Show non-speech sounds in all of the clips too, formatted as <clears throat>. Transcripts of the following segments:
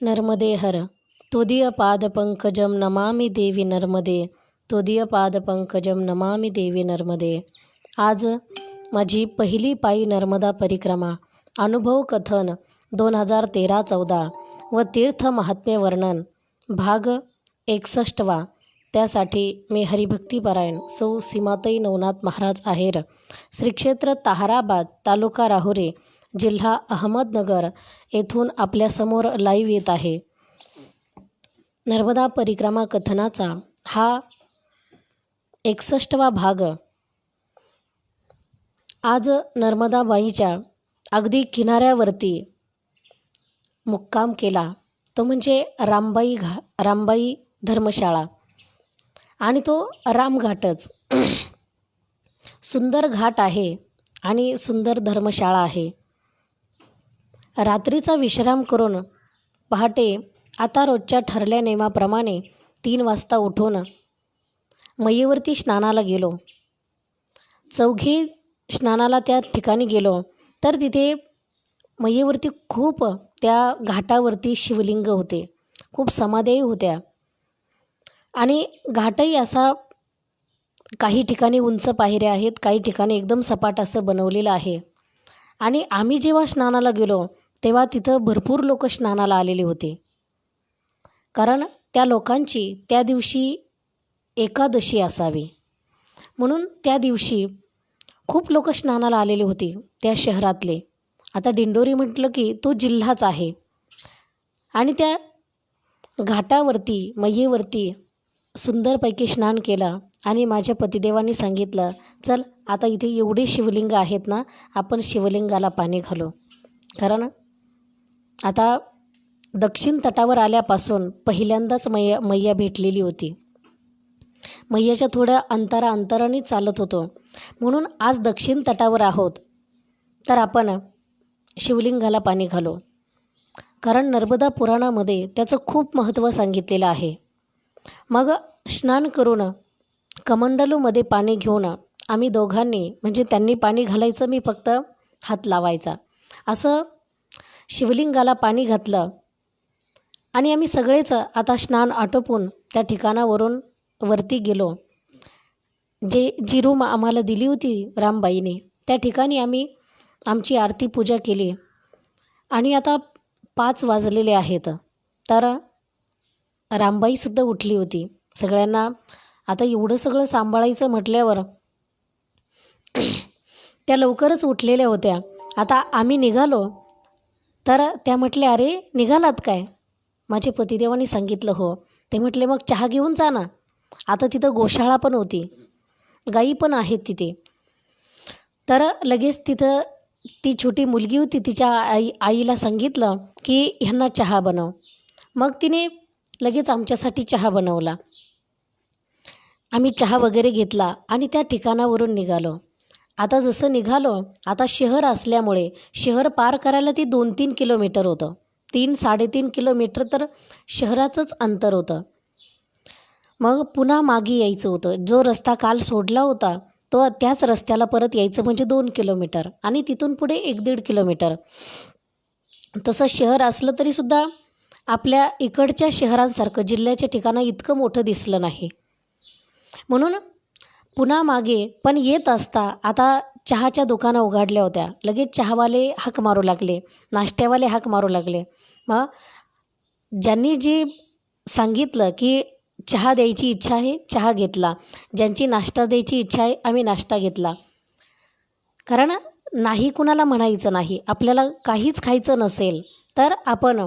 नर्मदे हर त्वदीय पादपंकजं नमामि देवी नर्मदे। त्वदीय पादपंकजं नमामि देवी नर्मदे। आज माझी पहिली पायी नर्मदा परिक्रमा। अनुभव कथन दोन हजार तेरा चौदा व तीर्थ महात्म्य वर्णन भाग एकसष्टवा। त्यासाठी मी हरिभक्तीपरायण सौ सीमाताई नवनाथ महाराज आहेर। श्रीक्षेत्र ताहराबाद तालुका राहुरी। जिल्हा अहमदनगर येथून आपल्यासमोर लाईव्ह येत आहे. नर्मदा परिक्रमा कथनाचा हा एकसष्टवा भाग. आज नर्मदाबाईच्या अगदी किनाऱ्यावरती मुक्काम केला. तो म्हणजे रामबाई घा रामबाई धर्मशाळा. आणि तो रामघाटच. सुंदर घाट आहे आणि सुंदर धर्मशाळा आहे. रात्रीचा विश्राम करून पहाटे आता रोजच्या ठरल्या नेमाप्रमाणे तीन वाजता उठून मयीवरती स्नानाला गेलो. चौघी स्नानाला त्या ठिकाणी गेलो. तर तिथे मयीवरती खूप त्या घाटावरती शिवलिंग होते. खूप समाध्याही होत्या. आणि घाटही असा काही ठिकाणी उंच पायऱ्या आहेत काही ठिकाणी एकदम सपाट असं बनवलेलं आहे. आणि आम्ही जेव्हा स्नानाला गेलो तेव्हा तिथं भरपूर लोक स्नानाला आलेले होते. कारण त्या लोकांची त्या दिवशी एकादशी असावी. म्हणून त्या दिवशी खूप लोक स्नानाला आलेले होते त्या शहरातले. आता दिंडोरी म्हटलं की तो जिल्हाच आहे. आणि त्या घाटावरती मैयेवरती सुंदरपैकी स्नान केलं आणि माझ्या पतिदेवांनी सांगितलं चल आता इथे एवढे शिवलिंग आहेत ना आपण शिवलिंगाला पाणी घालू. कारण आता दक्षिण तटावर आल्यापासून पहिल्यांदाच मैया मैया भेटलेली होती. मैयाच्या थोड्या अंतरा अंतराने चालत होतो. म्हणून आज दक्षिण तटावर आहोत. तर आपण शिवलिंगाला पाणी घालो. कारण नर्मदा पुराणामध्ये त्याचं खूप महत्त्व सांगितलेलं आहे. मग स्नान करून कमंडलूमध्ये पाणी घेऊन आम्ही दोघांनी म्हणजे त्यांनी पाणी घालायचं मी फक्त हात लावायचा. असं शिवलिंगाला पाणी घातलं. आणि आम्ही सगळेच आता स्नान आटोपून त्या ठिकाणावरून वरती गेलो. जे जी रूम आम्हाला दिली होती रामबाईने त्या ठिकाणी आम्ही आमची आरती पूजा केली. आणि आता पाच वाजलेले आहेत. तर रामबाईसुद्धा उठली होती. सगळ्यांना आता एवढं सगळं सांभाळायचं म्हटल्यावर त्या लवकरच उठलेल्या होत्या. आता आम्ही निघालो. तर त्या म्हटल्या अरे निघालात काय? माझे पतिदेवानी सांगितलं हो. ते म्हटले मग चहा घेऊन जा ना. आता तिथं गोशाळा पण होती. गाई पण आहेत तिथे. तर लगेच तिथं ती छोटी मुलगी होती तिच्या आई आईला सांगितलं की ह्यांना चहा बनव. मग तिने लगेच आमच्यासाठी चहा बनवला. आम्ही चहा वगैरे घेतला आणि त्या ठिकाणावरून निघालो. आता जसं निघालो आता शहर असल्यामुळे शहर पार करायला ती दोन तीन किलोमीटर होतं. तीन साडेतीन किलोमीटर तर शहराचंच अंतर होतं. मग पुन्हा मागे यायचं होतं. जो रस्ता काल सोडला होता तो त्याच रस्त्याला परत यायचं म्हणजे दोन किलोमीटर आणि तिथून पुढे एक दीड किलोमीटर. तसं शहर असलं तरीसुद्धा आपल्या इकडच्या शहरांसारखं जिल्ह्याच्या ठिकाणं इतकं मोठं दिसलं नाही. म्हणून पुन्हा मागे पण येत असता आता चहाच्या दुकानं उघडल्या होत्या. लगेच चहावाले हाक मारू लागले. नाश्त्यावाले हाक मारू लागले. मग ज्यांनी जी सांगितलं की चहा द्यायची इच्छा आहे चहा घेतला. ज्यांची नाश्ता द्यायची इच्छा आहे आम्ही नाश्ता घेतला. कारण नाही कुणाला म्हणायचं नाही. आपल्याला काहीच खायचं नसेल तर आपण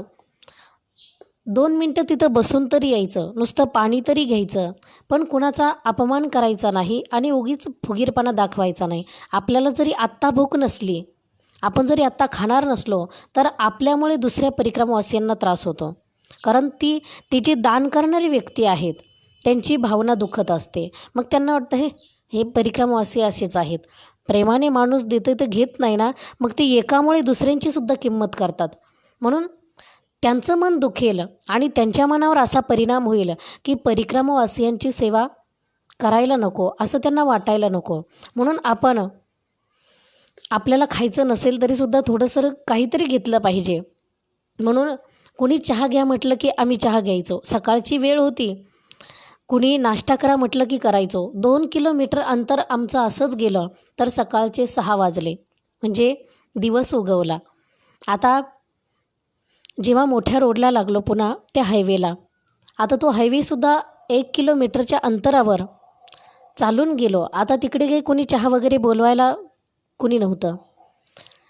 दोन मिनटं तिथं बसून तरी यायचं. नुसतं पाणी तरी घ्यायचं. पण कुणाचा अपमान करायचा नाही आणि उगीच फुगीरपणा दाखवायचा नाही. आपल्याला जरी आत्ता भूक नसली आपण जरी आत्ता खाणार नसलो तर आपल्यामुळे दुसऱ्या परिक्रमवासियांना त्रास होतो. कारण ती ती जी दान करणारी व्यक्ती आहेत त्यांची भावना दुखत असते. मग त्यांना वाटतं हे हे परिक्रमावासी असेच आहेत. प्रेमाने माणूस देते तर घेत नाही ना? मग ते एकामुळे दुसऱ्यांचीसुद्धा किंमत करतात. म्हणून त्यांचं मन दुखेल आणि त्यांच्या मनावर असा परिणाम होईल की परिक्रमावासियांची सेवा करायला नको असं त्यांना वाटायला नको. म्हणून आपण आपल्याला खायचं नसेल तरीसुद्धा थोडंसं काहीतरी घेतलं पाहिजे. म्हणून कुणी चहा घ्या म्हटलं की आम्ही चहा घ्यायचो. सकाळची वेळ होती. कुणी नाश्ता करा म्हटलं की करायचो. दोन किलोमीटर अंतर आमचं असंच गेलं तर सकाळचे सहा वाजले. म्हणजे दिवस उगवला. आता जेव्हा मोठ्या रोडला लागलो पुन्हा त्या हायवेला आता तो हायवेसुद्धा एक किलोमीटरच्या अंतरावर. चालून गेलो. आता तिकडे काही कोणी चहा वगैरे बोलवायला कुणी नव्हतं.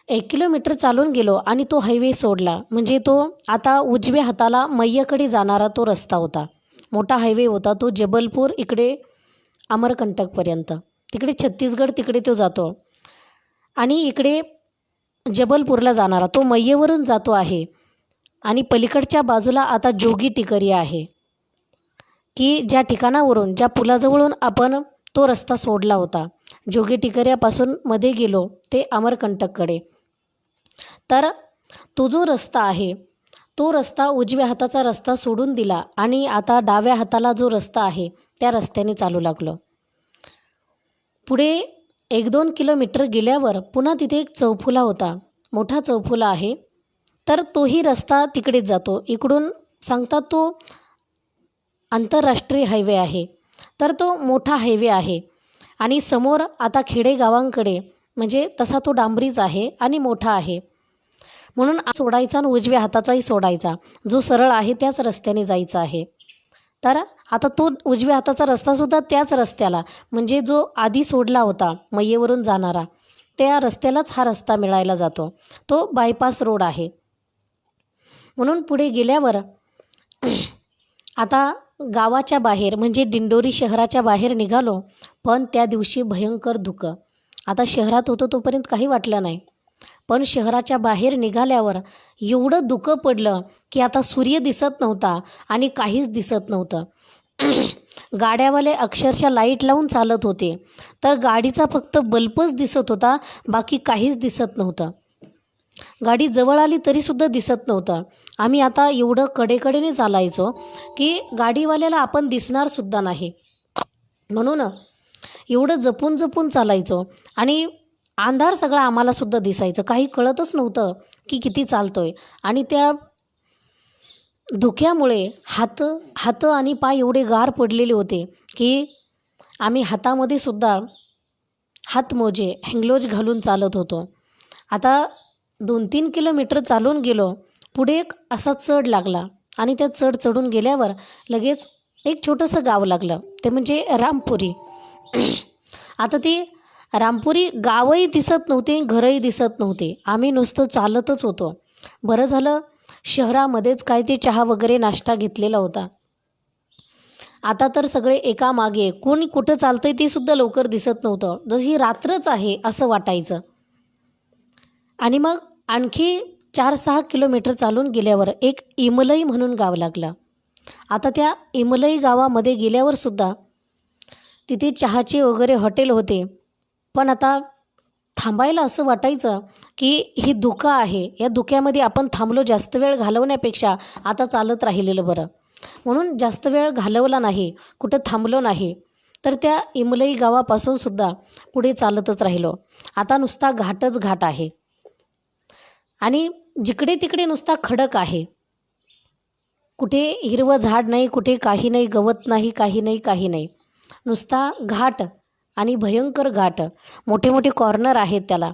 एक किलोमीटर चालून गेलो आणि तो हायवे सोडला. म्हणजे तो आता उजव्या हाताला मय्याकडे जाणारा तो रस्ता होता. मोठा हायवे होता. तो जबलपूर इकडे अमरकंटकपर्यंत. तिकडे छत्तीसगड तिकडे तो जातो. आणि इकडे जबलपूरला जाणारा तो मय्येवरून जातो आहे. आणि पलीकडच्या बाजूला आता जोगी टिकरी आहे. की ज्या ठिकाणावरून ज्या पुलाजवळून आपण तो रस्ता सोडला होता जोगी टिकऱ्यापासून मध्ये गेलो ते अमरकंटककडे. तर तो जो रस्ता आहे तो रस्ता उजव्या हाताचा रस्ता सोडून दिला आणि आता डाव्या हाताला जो रस्ता आहे त्या रस्त्याने चालू लागलो. पुढे एक दोन किलोमीटर गेल्यावर पुन्हा तिथे एक चौफुला होता. मोठा चौफुला आहे. तर तोही रस्ता तिकडेच जातो. इकडून सांगतात तो आंतरराष्ट्रीय हायवे आहे. तर तो मोठा हायवे आहे. आणि समोर आता खेडेगावांकडे म्हणजे तसा तो डांबरीच आहे आणि मोठा आहे. म्हणून सोडायचा आणि उजव्या हाताचाही सोडायचा. जो सरळ आहे त्याच रस्त्याने जायचा आहे. तर आता तो उजव्या हाताचा रस्तासुद्धा त्याच रस्त्याला म्हणजे जो आधी सोडला होता मैयेवरून जाणारा त्या रस्त्यालाच हा रस्ता मिळायला जातो. तो बायपास रोड आहे. म्हणून पुढे गेल्यावर आता गावाच्या बाहेर म्हणजे दिंडोरी शहराच्या बाहेर निघालो पण त्या दिवशी भयंकर धुकं. आता शहरात होतो तोपर्यंत काही वाटलं नाही. पण शहराच्या बाहेर निघाल्यावर एवढं धुकं पडलं की आता सूर्य दिसत नव्हता आणि काहीच दिसत नव्हतं. गाड्यावाले अक्षरशः लाइट लावून चालत होते. तर गाडीचा फक्त बल्बच दिसत होता बाकी काहीच दिसत नव्हतं. गाडी जवळ आली तरीसुद्धा दिसत नव्हतं. आम्ही आता एवढं कडेकडेने चालायचो की गाडीवाल्याला आपण दिसणारसुद्धा नाही. म्हणून एवढं जपून जपून चालायचो आणि अंधार सगळा आम्हालासुद्धा दिसायचं. काही कळतच नव्हतं की किती चालतोय. आणि त्या धुक्यामुळे हात हात आणि पाय एवढे गार पडलेले होते की आम्ही हातामध्ये सुद्धा हातमोजे हँगलोज घालून चालत होतो. आता दोन तीन किलोमीटर चालून गेलो पुढे एक असा चढ लागला आणि त्या चढ चढून गेल्यावर लगेच एक छोटंसं गाव लागलं ते म्हणजे रामपुरी. आता ती रामपुरी गावही दिसत नव्हते घरही दिसत नव्हते. आम्ही नुसतं चालतच होतो. बरं झालं शहरामध्येच काय ते चहा वगैरे नाश्ता घेतलेला होता. आता तर सगळे एकामागे कोणी कुठं चालतंय ते सुद्धा लवकर दिसत नव्हतं. जशी रात्रच आहे असं वाटायचं. आणि मग आणखी चार सहा किलोमीटर चालून गेल्यावर एक इमलई म्हणून गाव लागलं. आता त्या इमलई गावामध्ये गेल्यावरसुद्धा तिथे चहाचे वगैरे हॉटेल होते. पण आता थांबायला असं वाटायचं की ही धुकं आहे. या धुक्यामध्ये आपण थांबलो जास्त वेळ घालवण्यापेक्षा आता चालत राहिलेलं बरं. म्हणून जास्त वेळ घालवला नाही कुठं थांबलो नाही तर त्या इमलई गावापासून सुद्धा पुढे चालतच राहिलो. आता नुसता घाटच घाट आहे. आणि जिकडे तिकडे नुसता खडक आहे. कुठे हिरवं झाड नाही कुठे काही नाही गवत नाही काही नाही काही नाही. नुसता घाट आणि भयंकर घाट. मोठे मोठे कॉर्नर आहेत त्याला.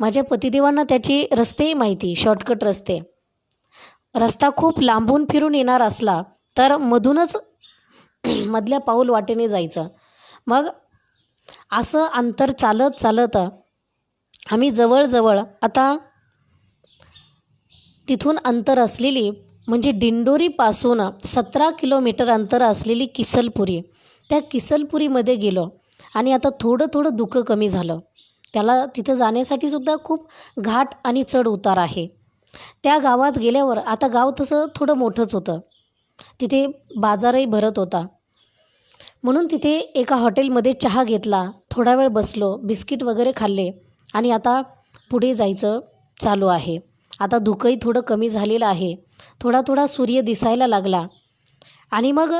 माझ्या पतिदेवांना त्याचे रस्तेही माहिती शॉर्टकट रस्ते. रस्ता खूप लांबून फिरून येणार असला तर मधूनच <clears throat> मधल्या पाऊल वाटेने जायचं. मग असं अंतर चालत चालत आम्ही जवळजवळ आता तिथून अंतर असलेली म्हणजे दिंडोरीपासून सतरा किलोमीटर अंतर असलेली किसलपुरी. त्या किसलपुरीमध्ये गेलो आणि आता थोडं थोडं दुःख कमी झालं. त्याला तिथं जाण्यासाठी सुद्धा खूप घाट आणि चढ उतार आहे. त्या गावात गेल्यावर आता गाव तसं थोडं मोठंच होतं. तिथे बाजारही भरत होता. म्हणून तिथे एका हॉटेलमध्ये चहा घेतला थोडा वेळ बसलो बिस्किट वगैरे खाल्ले आणि आता पुढे जायचं चालू आहे. आता धुकंही थोडं कमी झालेलं आहे. थोडा थोडा सूर्य दिसायला लागला. आणि मग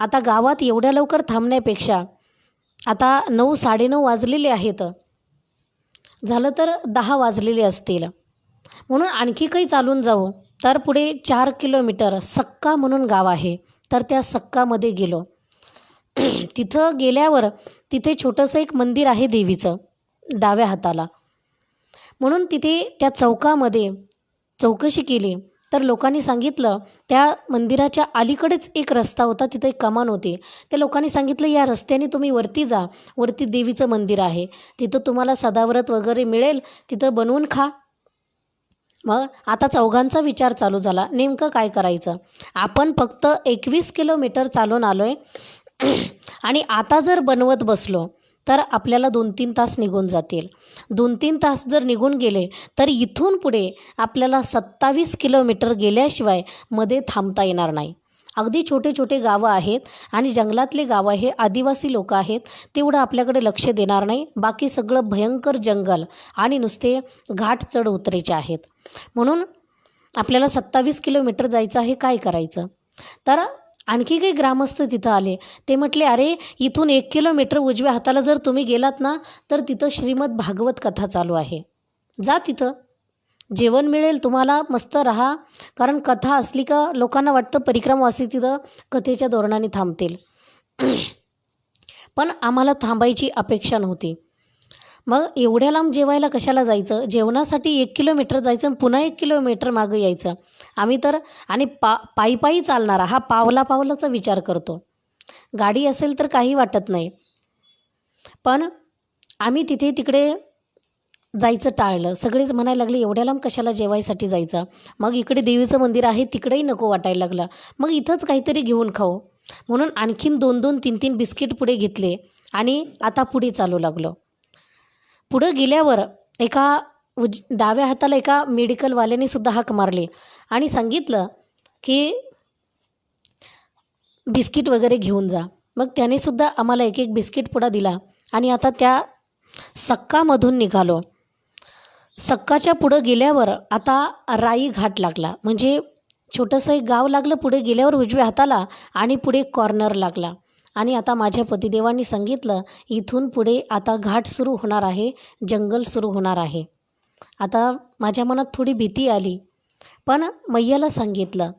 आता गावात एवढ्या लवकर थांबण्यापेक्षा आता नऊ साडेनऊ वाजलेले आहेत. झालं तर दहा वाजलेले असतील. म्हणून आणखी काही चालून जाऊ तर पुढे चार किलोमीटर सक्का म्हणून गाव आहे. तर त्या सक्कामध्ये गेलो. तिथं गेल्यावर तिथे छोटंसं एक मंदिर आहे देवीचं डाव्या हाताला. म्हणून तिथे त्या चौकामध्ये चौकशी केली. तर लोकांनी सांगितलं त्या मंदिराच्या अलीकडेच एक रस्ता होता तिथं एक कमान होती. त्या लोकांनी सांगितलं या रस्त्याने तुम्ही वरती जा. वरती देवीचं मंदिर आहे. तिथं तुम्हाला सदाव्रत वगैरे मिळेल. तिथं बनवून खा. मग आता चौघांचा विचार चालू झाला. नेमकं काय करायचं? आपण फक्त एकवीस किलोमीटर चालून आलो आहे <clears throat> आणि आता जर बनवत बसलो तर आपल्याला दोन तीन तास निघून जातील. दोन तीन तास जर निघून गेले तर इथून पुढे आपल्याला सत्तावीस किलोमीटर गेल्याशिवायमध्ये थांबता येणार नाही. अगदी छोटे छोटे गावं आहेत आणि जंगलातले गावं हे आदिवासी लोक आहेत तेवढं आपल्याकडे लक्ष देणार नाही. बाकी सगळं भयंकर जंगल आणि नुसते घाट चढ उतरेचे आहेत. म्हणून आपल्याला सत्तावीस किलोमीटर जायचं आहे काय करायचं? तर आणखी काही ग्रामस्थ तिथं आले. ते म्हटले अरे इथून एक किलोमीटर उजव्या हाताला जर तुम्ही गेलात ना तर तिथं श्रीमद भागवत कथा चालू आहे. जा तिथं. जेवण मिळेल तुम्हाला मस्त राहा. कारण कथा असली का लोकांना वाटतं परिक्रमावासी तिथं कथेच्या धोरणाने थांबतील. <clears throat> पण आम्हाला थांबायची अपेक्षा नव्हती. मग एवढ्या लांब जेवायला कशाला जायचं? जेवणासाठी एक किलोमीटर जायचं आणि पुन्हा एक किलोमीटर मागं यायचं. आम्ही तर आणि पा पायी पायी चालणारा हा पावला पावलाचा विचार करतो. गाडी असेल तर काही वाटत नाही. पण आम्ही तिथे तिकडे जायचं टाळलं. सगळेच म्हणायला लागले एवढ्या लांब कशाला जेवायसाठी जायचं? मग इकडे देवीचं मंदिर आहे तिकडेही नको वाटायला लागलं. मग इथंच काहीतरी घेऊन खाऊ. म्हणून आणखीन दोन दोन तीन तीन बिस्किट पुढे घेतले आणि आता पुढे चालू लागलो. पुढं गेल्यावर एका उज डाव्या हाताला एका मेडिकलवाल्याने सुद्धा हाक मारली. आणि सांगितलं की बिस्किट वगैरे घेऊन जा. मग त्याने सुद्धा आम्हाला एक एक बिस्किट पुडा दिला आणि आता त्या सक्कामधून निघालो. सक्काच्या पुढं गेल्यावर आता राई घाट लागला. म्हणजे छोटंसं एक गाव लागलं पुढे गेल्यावर उजव्या हाताला आणि पुढे कॉर्नर लागला. आणि आता माझ्या पतिदेवांनी सांगितलं इथून पुढे आता घाट सुरू होणार आहे जंगल सुरू होणार आहे. आता माझ्या मनात थोडी भीती आली. पण मैयाला सांगितलं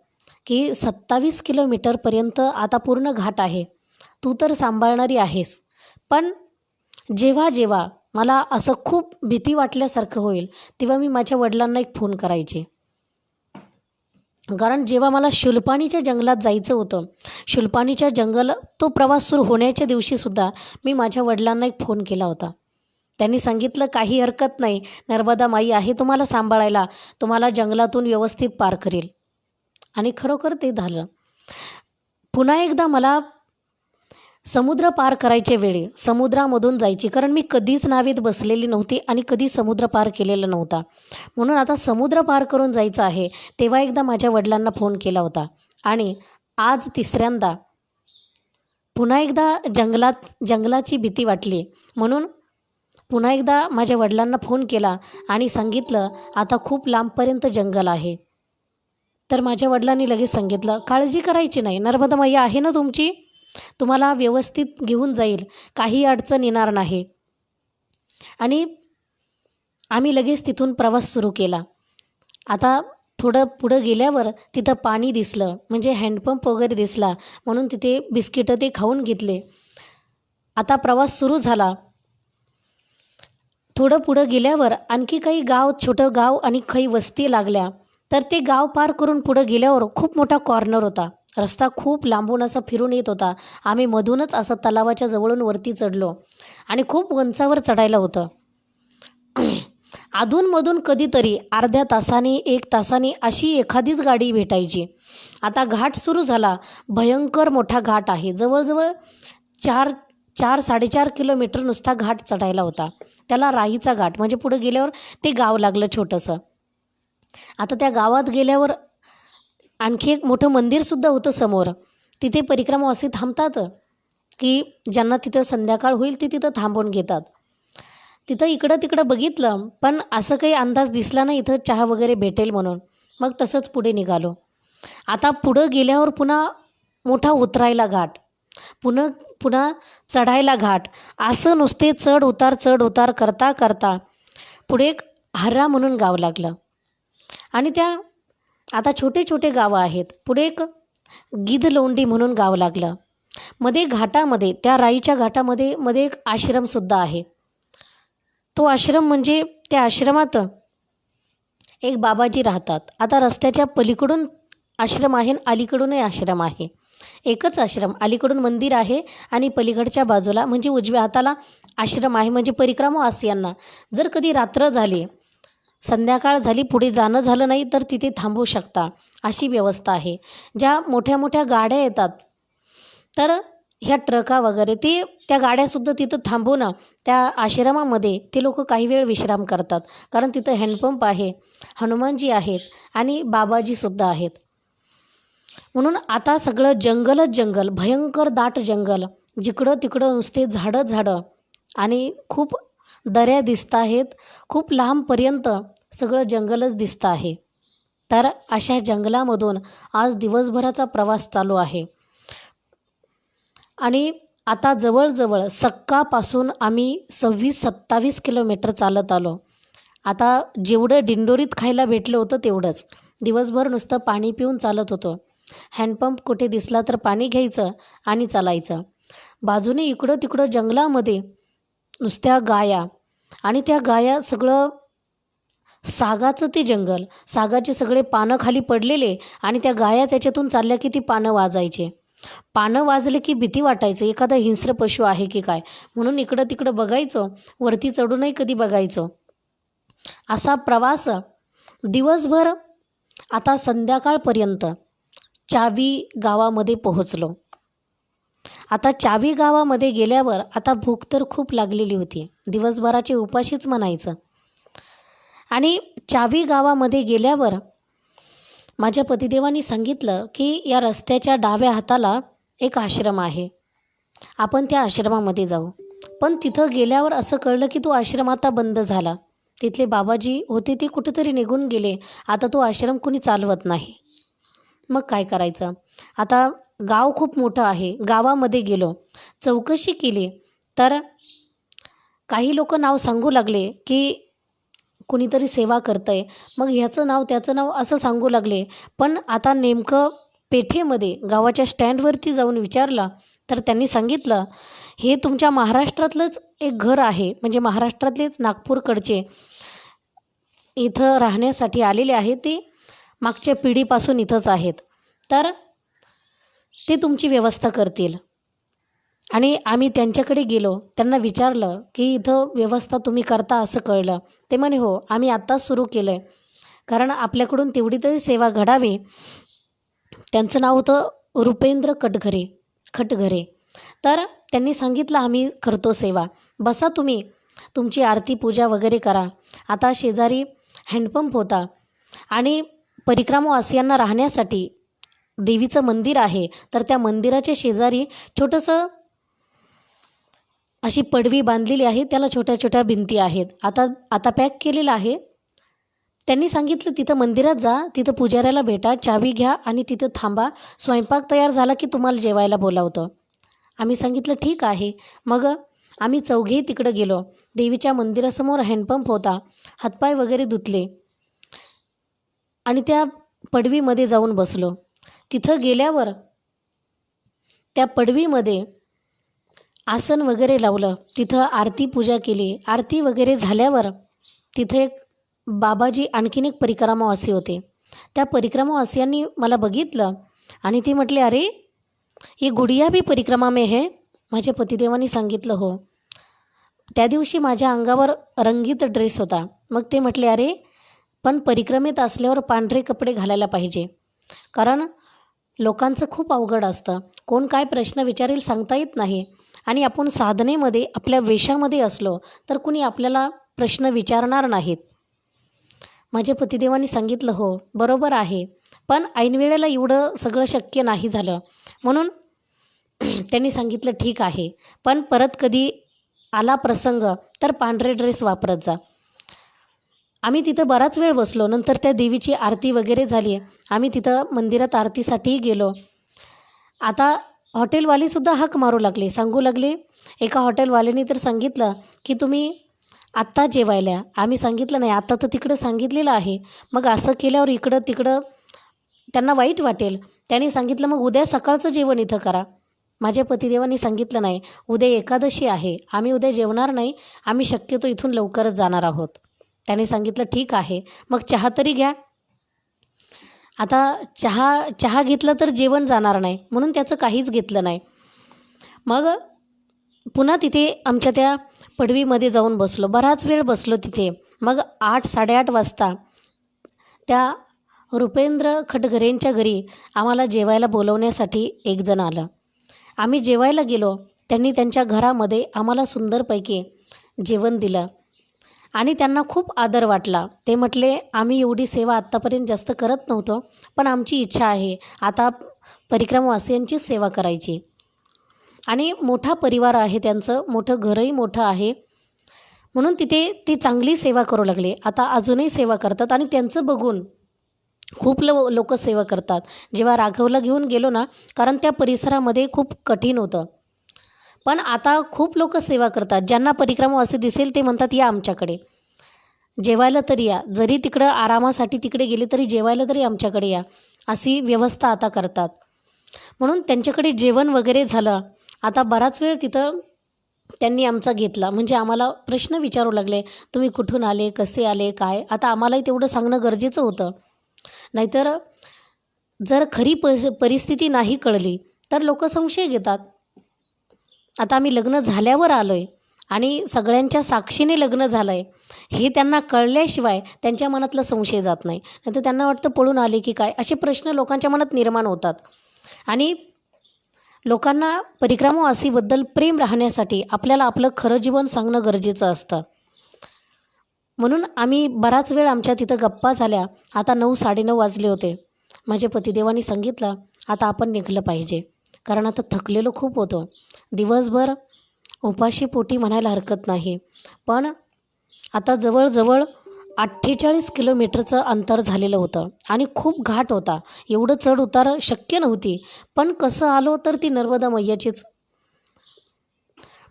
की सत्तावीस किलोमीटरपर्यंत आता पूर्ण घाट आहे. तू तर सांभाळणारी आहेस. पण जेव्हा जेव्हा मला असं खूप भीती वाटल्यासारखं होईल तेव्हा मी माझ्या वडिलांना एक फोन करायचे. कारण जेव्हा मला शुलपाणीच्या जंगलात जायचं होतं शुलपाणीच्या जंगल तो प्रवास सुरू होण्याच्या दिवशीसुद्धा मी माझ्या वडिलांना एक फोन केला होता. त्यांनी सांगितलं काही हरकत नाही. नर्मदा माई आहे तुम्हाला सांभाळायला तुम्हाला जंगलातून व्यवस्थित पार करेल. आणि खरोखर ते झालं. पुन्हा एकदा मला समुद्र पार करायच्या वेळी समुद्रामधून जायची. कारण मी कधीच नावेत बसलेली नव्हती आणि कधी समुद्र पार केलेला नव्हता. म्हणून आता समुद्र पार करून जायचं आहे तेव्हा एकदा माझ्या वडिलांना फोन केला होता. आणि आज तिसऱ्यांदा पुन्हा एकदा जंगलात जंगलाची भीती वाटली. म्हणून पुन्हा एकदा माझ्या वडिलांना फोन केला आणि सांगितलं आता खूप लांबपर्यंत जंगल आहे. तर माझ्या वडिलांनी लगेच सांगितलं काळजी करायची नाही. नर्मदा मैया आहे ना तुमची? तुम्हाला व्यवस्थित घेऊन जाईल. काही अडचण येणार नाही. आणि आम्ही लगेच तिथून प्रवास सुरू केला. आता थोडं पुढं गेल्यावर तिथं पाणी दिसलं. म्हणजे हँडपंप वगैरे दिसला. म्हणून तिथे बिस्किटं ते खाऊन घेतले. आता प्रवास सुरू झाला. थोडं पुढं गेल्यावर आणखी काही गाव छोटं गाव आणि काही वस्ती लागल्या. तर ते गाव पार करून पुढं गेल्यावर खूप मोठा कॉर्नर होता. रस्ता खूप लांबून असा फिरून येत होता. आम्ही मधूनच असं तलावाच्या जवळून वरती चढलो आणि खूप उंचावर चढायला होतं. <clears throat> अधूनमधून कधीतरी अर्ध्या तासाने एक तासाने अशी एखादीच गाडी भेटायची. आता घाट सुरू झाला. भयंकर मोठा घाट आहे. जवळजवळ चार चार साडेचार किलोमीटर नुसता घाट चढायला होता. त्याला राईचा घाट म्हणजे पुढं गेल्यावर ते गाव लागलं छोटंसं. आता त्या गावात गेल्यावर आणखी एक मोठं मंदिरसुद्धा होतं समोर. तिथे परिक्रमावासी थांबतात की ज्यांना तिथं संध्याकाळ होईल ते तिथं थांबवून घेतात. तिथं इकडं तिकडं बघितलं पण असं काही अंदाज दिसला नाही इथं चहा वगैरे भेटेल म्हणून. मग तसंच पुढे निघालो. आता पुढं गेल्यावर पुन्हा मोठा उतरायला घाट पुन्हा पुन्हा चढायला घाट. असं नुसते चढ उतार चढ उतार करता करता पुढे एक हर्रा म्हणून गाव लागलं. आणि त्या आता छोटे छोटे गावं आहेत. पुढे एक गिधलोंडी म्हणून गाव लागलं. मध्ये घाटामध्ये त्या राईच्या घाटामध्ये मध्ये एक आश्रमसुद्धा आहे. तो आश्रम म्हणजे त्या आश्रमात एक बाबाजी राहतात. आता रस्त्याच्या पलीकडून आश्रम आहे आणि अलीकडूनही आश्रम आहे. एकच आश्रम अलीकडून मंदिर आहे आणि पलीकडच्या बाजूला म्हणजे उजव्या हाताला आश्रम आहे. म्हणजे परिक्रमा आसियांना जर कधी रात्र झाली संध्याकाळ झाली पुढे जाणं झालं नाही तर तिथे थांबू शकता. अशी व्यवस्था आहे. ज्या मोठ्या मोठ्या गाड्या येतात तर ह्या ट्रका वगैरे ते त्या गाड्यासुद्धा तिथं थांबून त्या आश्रमामध्ये ते लोक काही वेळ विश्राम करतात. कारण तिथं हँडपंप आहे हनुमानजी आहेत आणि बाबाजीसुद्धा आहेत. म्हणून आता सगळं जंगलच जंगल भयंकर दाट जंगल. जिकडं तिकडं नुसते झाडं झाडं. आणि खूप दऱ्या दिसत आहेत खूप लांबपर्यंत सगळं जंगलच दिसतं आहे. तर अशा जंगलामधून आज दिवसभराचा प्रवास चालू आहे. आणि आता जवळजवळ सक्कापासून आम्ही सव्वीस सत्तावीस किलोमीटर चालत आलो. आता जेवढं दिंडोरीत खायला भेटलं होतं तेवढंच. दिवसभर नुसतं पाणी पिऊन चालत होतो. हँडपंप कुठे दिसला तर पाणी घ्यायचं आणि चालायचं. बाजूने इकडं तिकडं जंगलामध्ये नुसत्या गाया आणि त्या गाया सगळं सागाचं ते जंगल. सागाचे सगळे पानं खाली पडलेले आणि त्या गाया त्याच्यातून चालल्या की ती पानं वाजायचे. पानं वाजले की भीती वाटायचं एखादा हिंस्र पशु आहे की काय? म्हणून इकडं तिकडं बघायचो वरती चढूनही कधी बघायचो. असा प्रवास दिवसभर आता संध्याकाळपर्यंत चावी गावामध्ये पोहोचलो. आता चावी गावामध्ये गेल्यावर आता भूक तर खूप लागलेली होती. दिवसभराची उपाशीच म्हणायचं. आणि चावी गावामध्ये गेल्यावर माझ्या पतिदेवानी सांगितलं की या रस्त्याच्या डाव्या हाताला एक आश्रम आहे. आपण त्या आश्रमामध्ये जाऊ. पण तिथं गेल्यावर असं कळलं की तो आश्रम आता बंद झाला. तिथले बाबाजी होते ते कुठेतरी निघून गेले. आता तो आश्रम कुणी चालवत नाही. मग काय करायचं? आता गाव खूप मोठं आहे. गावामध्ये गेलो. चौकशी केली. तर काही लोक नाव सांगू लागले की कुणीतरी सेवा करतं आहे मग ह्याचं नाव त्याचं नाव असं सांगू लागले. पण आता नेमकं पेठेमध्ये गावाच्या स्टँडवरती जाऊन विचारलं तर त्यांनी सांगितलं हे तुमच्या महाराष्ट्रातलंच एक घर आहे. म्हणजे महाराष्ट्रातलेच नागपूरकडचे इथं राहण्यासाठी आलेले आहे ते. मागच्या पिढीपासून इथंच आहेत. तर ते तुमची व्यवस्था करतील. आणि आम्ही त्यांच्याकडे गेलो त्यांना विचारलं की इथं व्यवस्था तुम्ही करता असं कळलं. ते म्हणे हो आम्ही आत्ताच सुरू केलं आहे कारण आपल्याकडून तेवढी तरी सेवा घडावी. त्यांचं नाव होतं रुपेंद्र कटघरे खटघरे. तर त्यांनी सांगितलं आम्ही करतो सेवा. बसा तुम्ही तुमची आरती पूजा वगैरे करा. आता शेजारी हँडपंप होता आणि परिक्रमवासियांना राहण्यासाठी देवीचं मंदिर आहे. तर त्या मंदिराच्या शेजारी छोटंसं अशी पडवी बांधलेली आहे त्याला छोट्या छोट्या भिंती आहेत. आता आता पॅक केलेलं आहे. त्यांनी सांगितलं तिथं मंदिरात जा तिथं पुजाऱ्याला भेटा चावी घ्या आणि तिथं थांबा. स्वयंपाक तयार झाला की तुम्हाला जेवायला बोलावतं. आम्ही सांगितलं ठीक आहे. मग आम्ही चौघेही तिकडं गेलो. देवीच्या मंदिरासमोर हँडपंप होता. हातपाय वगैरे धुतले. आणि त्या पडवीमध्ये जाऊन बसलो. तिथं गेल्यावर त्या पडवीमध्ये आसन वगैरे लावलं तिथं आरती पूजा केली. आरती वगैरे झाल्यावर तिथे एक बाबाजी आणखीन एक परिक्रमावासी होते. त्या परिक्रमावासियांनी मला बघितलं आणि ती म्हटले अरे ये गुडिया बी परिक्रमा मे हे. माझ्या पतिदेवानी सांगितलं हो. त्या दिवशी माझ्या अंगावर रंगीत ड्रेस होता. मग ते म्हटले अरे पण परिक्रमेत असल्यावर पांढरे कपडे घालायला पाहिजे. कारण लोकांचं खूप अवघड असतं. कोण काय प्रश्न विचारेल सांगता येत नाही. आणि आपण साधनेमध्ये आपल्या वेशामध्ये असलो तर कुणी आपल्याला प्रश्न विचारणार नाहीत. माझ्या पतिदेवाने सांगितलं हो बरोबर आहे. पण ऐनवेळेला एवढं सगळं शक्य नाही झालं. म्हणून <clears throat> त्यांनी सांगितलं ठीक आहे. पण परत कधी आला प्रसंग तर पांढरे ड्रेस वापरत जा. आम्ही तिथं बराच वेळ बसलो. नंतर त्या देवीची आरती वगैरे झाली. आम्ही तिथं मंदिरात आरतीसाठीही गेलो. आता हॉटेलवालीसुद्धा हाक मारू लागले सांगू लागले एका हॉटेलवाल्याने तर सांगितलं की तुम्ही आत्ता जेवायला आम्ही सांगितलं नाही आत्ता तर तिकडं सांगितलेलं आहे. मग असं केल्यावर इकडं तिकडं त्यांना वाईट वाटेल. त्यांनी सांगितलं मग उद्या सकाळचं जेवण इथं करा. माझ्या पतिदेवांनी सांगितलं नाही उद्या एकादशी आहे. आम्ही उद्या जेवणार नाही. आम्ही शक्यतो इथून लवकरच जाणार आहोत. त्याने सांगितलं ठीक आहे. मग चहा तरी घ्या. आता चहा चहा घेतला तर जेवण जाणार नाही म्हणून त्याचं काहीच घेतलं नाही. मग पुन्हा तिथे आमच्या त्या पडवीमध्ये जाऊन बसलो. बराच वेळ बसलो तिथे. मग आठ साडेआठ वाजता त्या रुपेंद्र खटघरेंच्या घरी आम्हाला जेवायला बोलवण्यासाठी एकजण आलं. आम्ही जेवायला गेलो. त्यांनी त्यांच्या घरामध्ये आम्हाला सुंदरपैकी जेवण दिलं. आणि त्यांना खूप आदर वाटला. ते म्हटले आम्ही एवढी सेवा आत्तापर्यंत जास्त करत नव्हतो पण आमची इच्छा आहे. आता परिक्रमवासियांची सेवा करायची. आणि मोठा परिवार आहे त्यांचं मोठं घरही मोठं आहे. म्हणून तिथे ते चांगली सेवा करू लागले. आता अजूनही सेवा करतात आणि त्यांचं बघून खूप लो लोक सेवा करतात. जेव्हा राघवला घेऊन गेलो ना कारण त्या परिसरामध्ये खूप कठीण होतं. पण आता खूप लोक सेवा करतात. ज्यांना परिक्रमा असे दिसेल ते म्हणतात या आमच्याकडे. जेवायला तरी या. जरी तिकडं आरामासाठी तिकडे गेले तरी जेवायला तरी आमच्याकडे या. अशी व्यवस्था आता करतात. म्हणून त्यांच्याकडे जेवण वगैरे झालं. आता बराच वेळ तिथं त्यांनी आमचा घेतला. म्हणजे आम्हाला प्रश्न विचारू लागले तुम्ही कुठून आले? कसे आले? काय? आता आम्हालाही तेवढं सांगणं गरजेचं होतं. नाहीतर जर खरी पस परिस्थिती नाही कळली तर लोक संशय घेतात. आता आम्ही लग्न झाल्यावर आलो आहे आणि सगळ्यांच्या साक्षीने लग्न झालं आहे हे त्यांना कळल्याशिवाय त्यांच्या मनातलं संशय जात नाही. नाहीतर त्यांना वाटतं पळून आले की काय? असे प्रश्न लोकांच्या मनात निर्माण होतात. आणि लोकांना परिक्रमावासीबद्दल प्रेम राहण्यासाठी आपल्याला आपलं खरं जीवन सांगणं गरजेचं असतं. म्हणून आम्ही बराच वेळ आमच्या तिथं गप्पा झाल्या. आता नऊ साडेनऊ वाजले होते. माझ्या पतिदेवानी सांगितलं आता आपण निघलं पाहिजे. कारण आता थकलेलो खूप होतो. दिवसभर उपाशी पोटी म्हणायला हरकत नाही. पण आता जवळजवळ अठ्ठेचाळीस किलोमीटरचं अंतर झालेलं होतं आणि खूप घाट होता. एवढं चढ उतार शक्य नव्हती. पण कसं आलो तर ती नर्मदा मैयाचीच.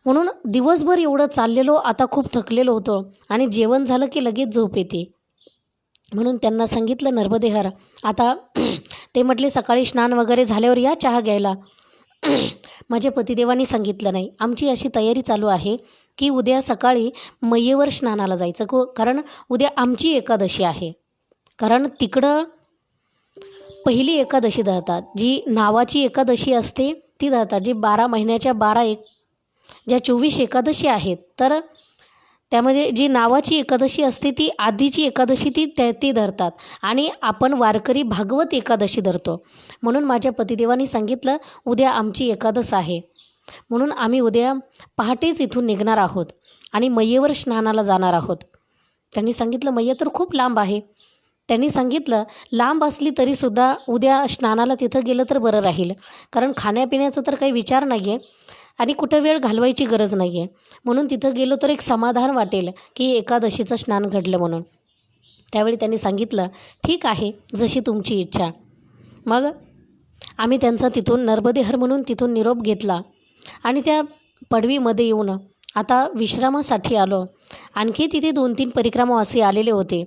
म्हणून दिवसभर एवढं चाललेलो आता खूप थकलेलो होतो आणि जेवण झालं की लगेच झोप येते. म्हणून त्यांना सांगितलं नर्मदेहर आता <clears throat> ते म्हटले सकाळी स्नान वगैरे झाल्यावर या चहा घ्यायला. <clears throat> माझ्या पतिदेवानी सांगितलं नाही. आमची अशी तयारी चालू आहे की उद्या सकाळी मैयेवर स्नानाला जायचं. को कारण उद्या आमची एकादशी आहे. कारण तिकडं पहिली एकादशी धरतात. जी नावाची एकादशी असते ती धरतात. जी बारा महिन्याच्या बारा एक ज्या चोवीस एकादशी आहेत तर त्यामध्ये जी नावाची एकादशी असते ती आधीची एकादशी ती त्या ती धरतात. आणि आपण वारकरी भागवत एकादशी धरतो. म्हणून माझ्या पतिदेवानी सांगितलं उद्या आमची एकादश आहे. म्हणून आम्ही उद्या पहाटेच इथून निघणार आहोत आणि मैयेवर स्नानाला जाणार आहोत. त्यांनी सांगितलं मैया तर खूप लांब आहे. त्यांनी सांगितलं लांब असली तरीसुद्धा उद्या स्नानाला तिथं गेलं तर बरं राहील. कारण खाण्यापिण्याचं तर काही विचार नाही आहे आणि कुठं वेळ घालवायची गरज नाही आहे म्हणून तिथं गेलो तर एक समाधान वाटेल की एकादशीचं स्नान घडलं म्हणून. त्यावेळी त्यांनी सांगितलं ठीक आहे जशी तुमची इच्छा. मग आम्ही त्यांचा तिथून नर्मदेहर म्हणून तिथून निरोप घेतला आणि त्या पडवीमध्ये येऊन आता विश्रामासाठी आलो. आणखी तिथे दोन तीन परिक्रमावासी आलेले होते.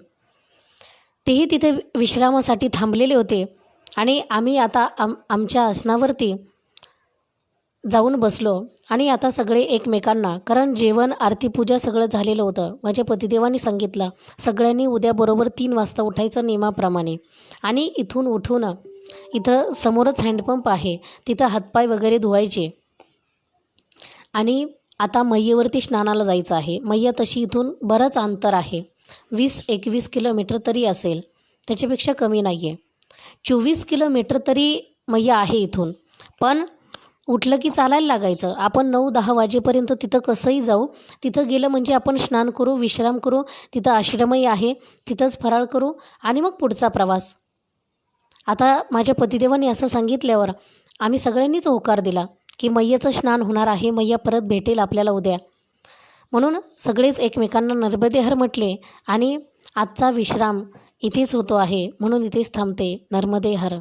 तेही तिथे विश्रामासाठी थांबलेले होते आणि आम्ही आता आम आमच्या आसनावरती जाऊन बसलो आणि आता सगळे एकमेकांना कारण जेवण आरती पूजा सगळं झालेलं होतं. माझ्या पतिदेवांनी सांगितलं सगळ्यांनी उद्या बरोबर तीन वाजता उठायचं नियमाप्रमाणे. आणि इथून उठून इथं समोरच हँडपंप आहे. तिथं हातपाय वगैरे धुवायचे. आणि आता मैयेवरती स्नानाला जायचं आहे. मैया तशी इथून बरंच अंतर आहे. वीस एकवीस किलोमीटर तरी असेल. त्याच्यापेक्षा कमी नाही आहे चोवीस किलोमीटर तरी मैया आहे इथून. पण उठलं की चालायला लागायचं. आपण नऊ दहा वाजेपर्यंत तिथं कसंही जाऊ तिथं गेलं म्हणजे आपण स्नान करू विश्राम करू तिथं आश्रमही आहे तिथंच फराळ करू आणि मग पुढचा प्रवास. आता माझ्या पतिदेवाने असं सांगितल्यावर आम्ही सगळ्यांनीच होकार दिला की मैयाचं स्नान होणार आहे मैया परत भेटेल आपल्याला उद्या. म्हणून सगळेच एकमेकांना नर्मदेहर म्हटले आणि आजचा विश्राम इथेच होतो आहे म्हणून इथेच थांबते नर्मदेहर.